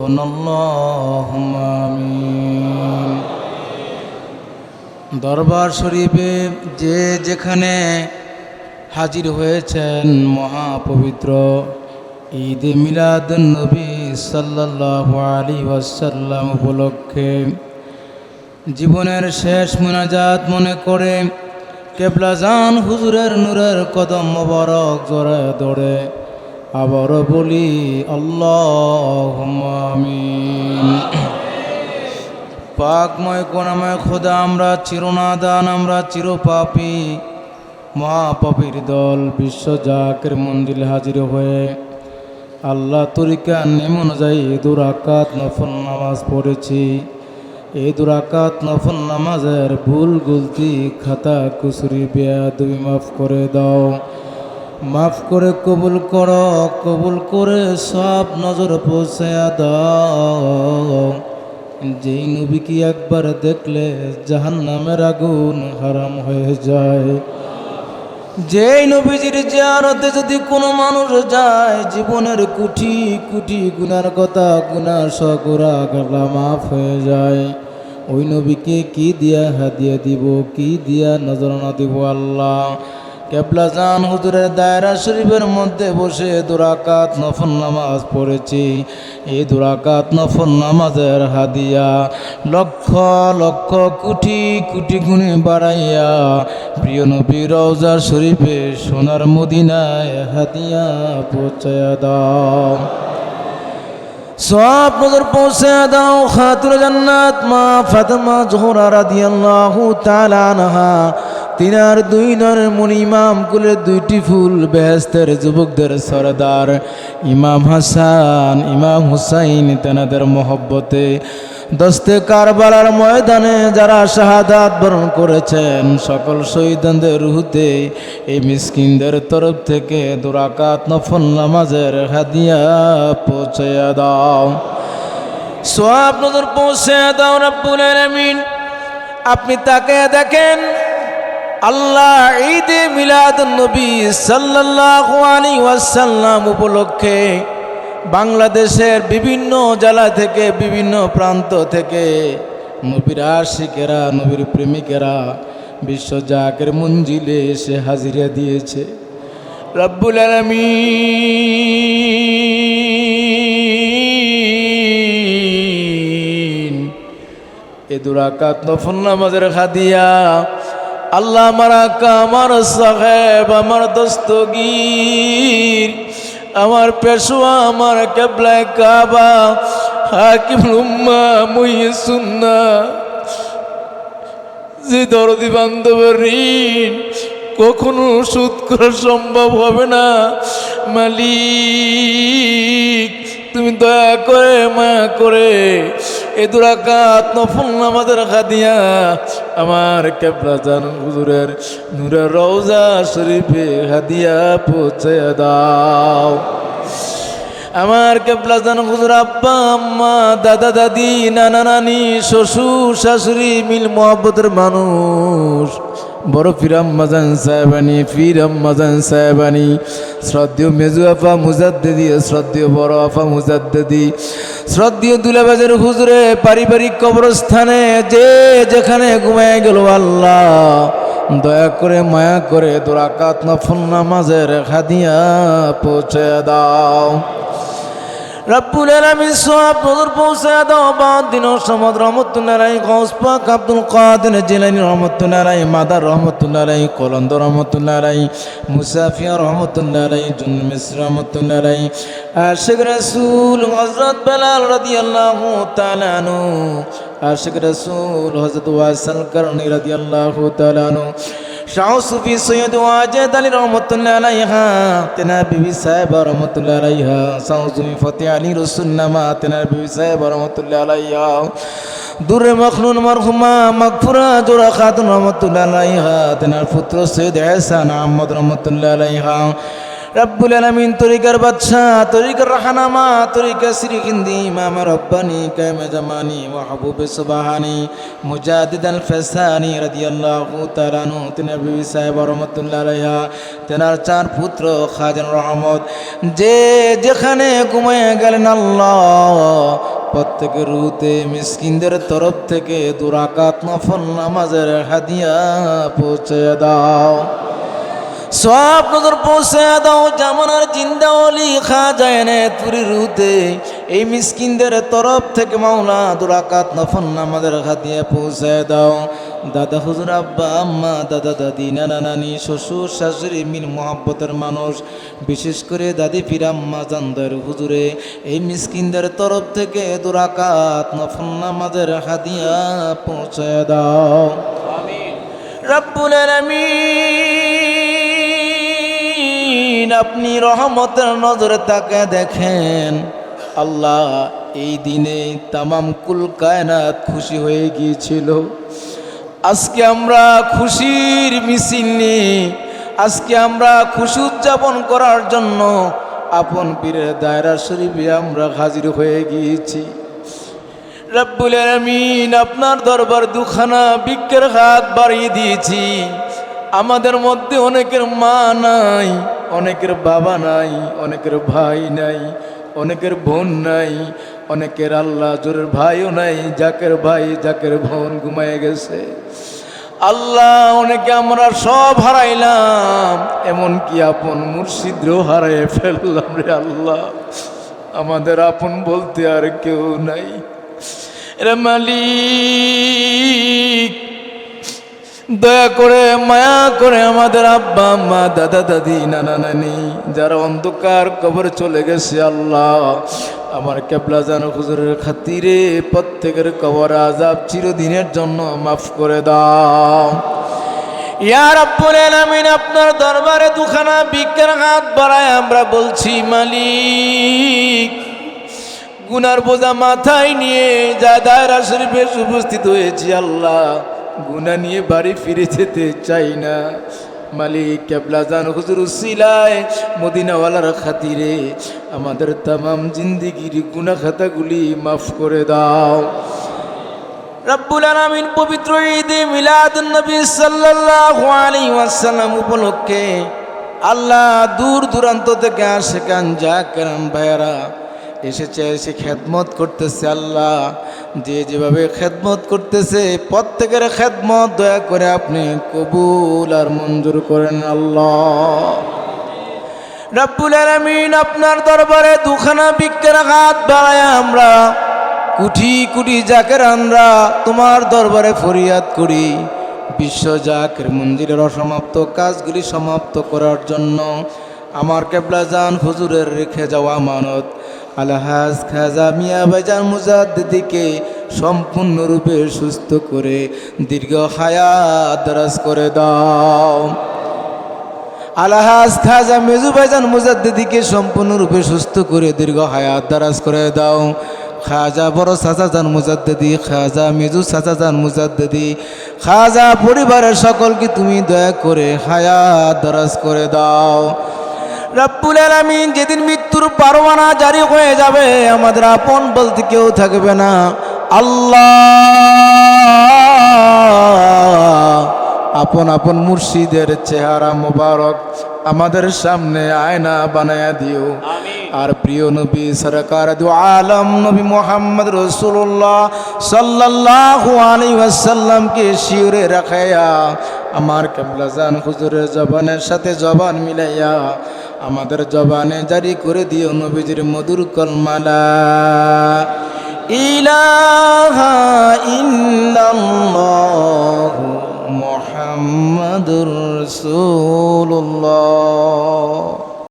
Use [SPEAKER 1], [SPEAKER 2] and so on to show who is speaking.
[SPEAKER 1] اللهم آمين দরবার শরীফে যে যেখানে হাজির হয়েছেন মহাপবিত্র ঈদ মিলাদ নবী সাল্লাল্লাহু আলী ওয়াসাল্লাম উপলক্ষে জীবনের শেষ মোনাজাত মনে করে কেবলাজান হুজুরের নূরের কদম মোবারক জোরে দৌড়ে আবারও বলি আল্লাহ আমিন। পাকময় কোনাময় খোদা, আমরা চিরনাদান, আমরা চিরপাপী। মহাপাপীর দল বিশ্ব জাকের মন্দিরে হাজির হয়ে আল্লাহ তরিকা নেম অনুযায়ী দুরাকাত নফল নামাজ পড়েছি। এই দুরাকাত নফল নামাজের ভুল, গুলতি, খাতা কুসুরি বেয়া দুই মাফ করে দাও। মাফ করে কবুল কর, কবুল করে সব নজর পৌঁছে দাও। যেই নবীকে একবার দেখলে জাহান নামের আগুন হারাম হয়ে যায়। যেই নবীজির জিয়ারতে যদি কোনো মানুষ যায়, জীবনের কুটি কুটি গুনার কথা, গুনার সকরা গলা মাফ হয়ে যায়। ওই নবীকে কি দিয়া হাদিয়া দিব, কি দিয়া নজরানা দিব আল্লাহ? কেবলা জান হুজুরের দায়রা শরীফের মধ্যে বসে দুরাকাত নফল নামাজ পড়েছি। এই দুরাকাত নফল নামাজের হাদিয়া লক্ষ লক্ষ কোটি কোটি গুণে বাড়াইয়া প্রিয় নবী রওজা শরীফে সোনার মদিনায় হাদিয়া পৌঁছায়া দাও। সব নজর পৌঁছে দাও খাতুর জান্নাত মা ফাতেমা জোহরা রাদিয়াল্লাহু তাআলা আনহা। তিনার দুই নর মুন ইমাম কুলের দুইটি ফুল বেহেস্তের যুবকদের সরদার। ইমাম হাসান, ইমাম হুসাইন তেনাদের মহব্বতে। দস্তে কারবালার ময়দানে যারা শাহাদাত বরণ করেছেন, সকল শহীদদের রুহুতে এই মিসকিনদের তরফ থেকে দুরাকাত নফল নামাজের হাদিয়া পৌঁছে দাও। সোয়াব নজর পৌঁছে দাও রব্বুল আলামিন। আপনি তাকে দেখেন আল্লাহ ঈদে মিলাদ নবী সাল্লাল্লাহু আলাইহি ওয়াসাল্লাম উপলক্ষে বাংলাদেশের বিভিন্ন জেলা থেকে, বিভিন্ন প্রান্ত থেকে নবীর আশিকেরা, নবীর প্রেমিকেরা বিশ্ব জাকের মঞ্জিলে এসে হাজিরা দিয়েছে। রব্বুল আলামিন। এ দুরাকাত নফল নামাজের খাদিয়া আল্লাহ আমার আকা আমার সাহেব, আমার দস্তগীর। আমার পেশোয়া আমার কেবলায় কাবা। হাকিম উম্মা মুই সুন্না। যে দরদি বান্ধবের ঋণ কখনো শোধ করা সম্ভব হবে না। মালিক, তুমি দয়া করে মায়া করে এ দুরাকাত নফল নামাজের খাদিয়া আমার কেবলা জান হুজুরের নূরের রওজা শরীফে হাদিয়া পৌঁছে দাও। আমার কেবলা জান হুজুর আব্বা, আম্মা, দাদা, দাদি, নানা, নানি, শ্বশুর, শাশুড়ি মিল মোহাব্বতের মানুষ। বড় ফিরাম মাজান সাহেবানি ফিরাম মাজান সাহেবানি, শ্রদ্ধেয় মেজু আফা মুজাদ্দেদি, শ্রদ্ধেয় বড় আফা মুজাদ্দেদি শ্রদ্ধেয় দুলাবাজের হুজুরে পারিবারিক কবরস্থানে যে যেখানে ঘুমায় গেল আল্লাহ, দয়া করে মায়া করে দোরাকাত নফল নামাজের খাদিয়া পৌঁছে দাও। রব্বুল আলামিন সব নজর পৌঁছে দাও, বাদ দিন সমদ রহমতুল্লাহ গৌস পাক আব্দুল কাদের জিলানি রহমতুল্লাহ মাদার রহমতুল্লাহ কলন্দ রহমতুল্লাহ মুসাফিয়া রহমতুল্লাহ জুন মিশ্র রহমতুল্লাহ আশিক রাসূল হযরত বেলাল রাদিয়াল্লাহু তাআলা আনহু, আশিক রাসূল হযরত ওয়াসাল করনি রাদিয়াল্লাহু তাআলা আনহু শাহ সুফি সৈয়দ ওয়াজেদ আলী রহমতুল্লাহ আলাইহা তেনার বিবি সাহেব রহমতুল্লাহ আলাইহা শাহ সুফি ফতে আলী রসুল্লামা তেনার বিবি সাহেব রহমতুল্লাহ আলাইহা, দূরে মখনুন মরহুমা মকফুরা জোড়া খাতুন রহমতুল্লাহ আলাইহা, তেনার পুত্র সৈয়দ এহসান আহমদ রহমতুল্লাহ আলাইহা রব্বুল আলমিন তরিকার বাদশাহ, তরিকার রাহানামা তরিকা শ্রী হিন্দি ইমাম রব্বানি কায়মে জামানি মাহবুবে সুবাহানি। মুজাদিদ আল ফেসানি রাদিয়াল্লাহু তাআলানু তিনি বিবি সাহেব রহমতুল্লাহ আলাইহা, তেনার চার পুত্র খাজান রহমত। যে যেখানে ঘুমিয়ে গেলেন আল্লাহ প্রত্যেকের রুতে মিসকিনদের তরফ থেকে দুরাকাত নফল নামাজের হাদিয়া পৌঁছে দাও। সব নজর পৌঁছে দাও জামানার জিন্দা অলি খা যায় না তুরি রুতে। এই মিসকিনদের তরফ থেকে মাওলা দুরাকাত নফল নামাজের হাদিয়া পৌঁছে দাও। দাদা হুজুর আব্বা আম্মা দাদা দাদি নানা নানি শ্বশুর শাশুড়ি মিল মোহাব্বতের মানুষ বিশেষ করে দাদি ফিরাম্মা জানদার হুজুরে এই মিসকিনদের তরফ থেকে দুরাকাত নফল নামাজের হাদিয়া পৌঁছে দাও। রব্বুল আলামিন। আপনি রহমতের নজরে তাকে দেখেন। আল্লাহ এই দিনে তামাম কুল কায়নাত খুশি হয়ে গিয়েছিল। আজকে আমরা খুশির মিছিল নিয়ে, আজকে আমরা খুশি উদযাপন করার জন্য আপন পীরের দায়রা শরীফে আমরা হাজির হয়ে গিয়েছি। রব্বুল আলামিন আপনার দরবার দুখানা বিজ্ঞের হাত বাড়িয়ে দিয়েছি। আমাদের মধ্যে অনেকের মা নাই অনেকের বাবা নাই, অনেকের ভাই নাই, অনেকের বোন নাই, অনেকের আল্লাহ জোরের ভাইও নাই, যাকের ভাই, যাকের বোন ঘুমায় গেছে। আল্লাহ অনেকে আমরা সব হারাইলাম, এমনকি আপন মুর্শিদও হারাই ফেললাম রে আল্লাহ। আমাদের আপন বলতে আর কেউ নাই। রে মালিক দয়া করে, মায়া করে আমাদের আব্বা, আম্মা, দাদা, দাদি, নানা, নানি, যারা অন্ধকার কবরে চলে গেছে, আল্লাহ, আমার কেবলা জান হুজুরের খাতিরে প্রত্যেকের কবর আজাব চিরদিনের জন্য মাফ করে দাও। ইয়ার আপনার দরবারে দুখানা বিজ্ঞান হাত বাড়ায় আমরা বলছি, মালিক, গুনার বোঝা মাথায় নিয়ে যা দায়রা শরীফে উপস্থিত হয়েছি, আল্লাহ। গুনা নিয়ে বাড়ি ফিরে যেতে চাই না। মালিক কেবলা জান হুজুর উসিলায় মদিনাওয়ালার খাতিরে আমাদের তামাম জিন্দিগির গুনা খাতাগুলি মাফ করে দাও। রব্বুল পবিত্র ঈদে উপলক্ষে আল্লাহ দূর দূরান্ত থেকে আসে কান যা ভাইয়ারা এসেছে, এসে খেদমত করতেছে আল্লাহ। যে যেভাবে খেদমত করতেছে, প্রত্যেকের খেদমত দয়া করে আপনি কবুল আর মঞ্জুর করেন আল্লাহ। রব্বুল আলামিন আপনার দরবারে দুখানা বিজ্ঞান হাত বাড়ায় আমরা, কুঠি কুটি জাকের আমরা তোমার দরবারে ফরিয়াদ করি। বিশ্ব জাকের মন্দিরের অসমাপ্ত কাজগুলি সমাপ্ত করার জন্য আমার কেবলা জান হুজুরের রেখে যাওয়া মানত আলহাজ খাজা মিয়া বাজার মুজাদ্দিকে সম্পূর্ণরূপে সুস্থ করে দীর্ঘ হায়াত দরাজ করে দাও। আলহাজ খাজা মেজু ভাইজান মুজাদ্দিদিকে সম্পূর্ণরূপে সুস্থ করে দীর্ঘ হায়াত দারাজ করে দাও। খাজা বড় সাজা সাজাজান মুজাদ্দিদি, খাজা মেজু সাজা সাজাজান মুজাদ্দিদি, খাজা পরিবারের সকলকে তুমি দয়া করে হায়াত দারাজ করে দাও। রব্বুল আলামিন যেদিন মৃত্যুর পারওয়ানা জারি হয়ে যাবে আমাদের আপন বলতে কেউ থাকবে না। আল্লাহ! আপন আপন মুর্শিদের চেহারা মোবারক আমাদের সামনে আয়না বানায়া দিও। আর প্রিয় নবী সরকার আলম নবী মোহাম্মদ রসুল্লাহ সাল্লাল্লাহু আলাইহি ওয়াসাল্লামকে শিউরে রাখাইয়া আমার কেবলাজান হুজুরের জবানের সাথে জবান মিলাইয়া আমাদের জবানে জারি করে দিও নবীজির মধুর কলমালা। ইলাহা ইল্লাল্লাহু মুহাম্মাদুর রাসূলুল্লাহ।